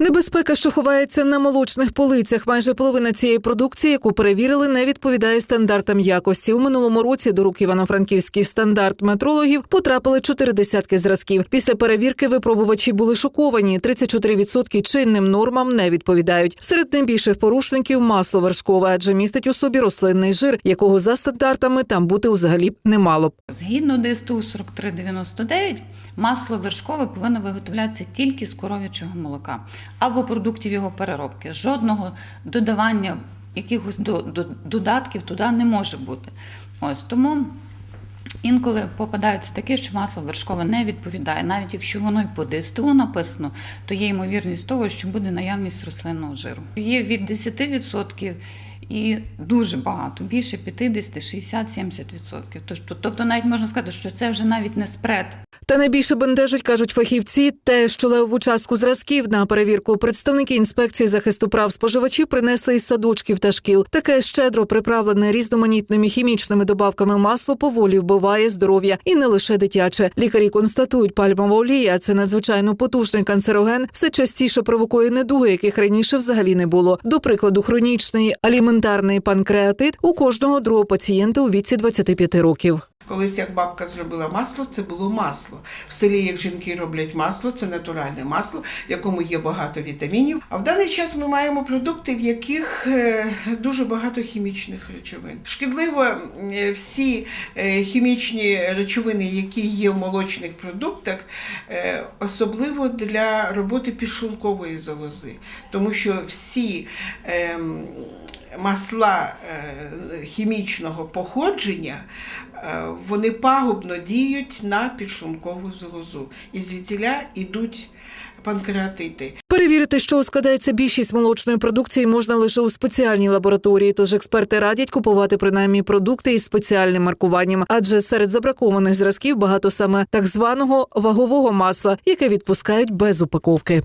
Небезпека, що ховається на молочних полицях. Майже половина цієї продукції, яку перевірили, не відповідає стандартам якості. У минулому році до рук івано-франківський стандарт метрологів потрапили чотири десятки зразків. Після перевірки випробувачі були шоковані. 34% чинним нормам не відповідають. Серед найбільших порушників масло вершкове, адже містить у собі рослинний жир, якого за стандартами там бути взагалі б не мало б. Згідно ДСТУ 4399, масло вершкове повинно виготовлятися тільки з коров'ячого молока або продуктів його переробки. Жодного додавання якихось до, до, додатків туди не може бути. Ось тому. Інколи попадається таке, що масло вершкове не відповідає. Навіть якщо воно і по ДСТУ написано, то є ймовірність того, що буде наявність рослинного жиру. Є від 10% і дуже багато, більше 50, 60, 70%. Тобто, тобто навіть можна сказати, що це вже навіть не спред. Та найбільше бентежить, кажуть фахівці, те, що левову частку зразків на перевірку представники інспекції захисту прав споживачів принесли із садочків та шкіл. Таке щедро приправлене різноманітними хімічними добавками масло поволі вбиває здоров'я і не лише дитяче. Лікарі констатують, пальмова олія це надзвичайно потужний канцероген, все частіше провокує недуги, яких раніше взагалі не було. До прикладу, хронічний аліментарний панкреатит у кожного другого пацієнта у віці 25 років. Колись як бабка зробила масло, це було масло. В селі, як жінки роблять масло, це натуральне масло, в якому є багато вітамінів. А в даний час ми маємо продукти, в яких е, дуже багато хімічних речовин. Шкідливо е, всі е, хімічні речовини, які є в молочних продуктах, особливо для роботи підшлункової залози, тому що всі ем, масла е, хімічного походження, е, вони пагубно діють на підшлункову залозу. І звідсіля йдуть панкреатити. Перевірити, що складається більшість молочної продукції, можна лише у спеціальній лабораторії. Тож експерти радять купувати принаймні продукти із спеціальним маркуванням, адже серед забракованих зразків багато саме так званого вагового масла, яке відпускають без упаковки.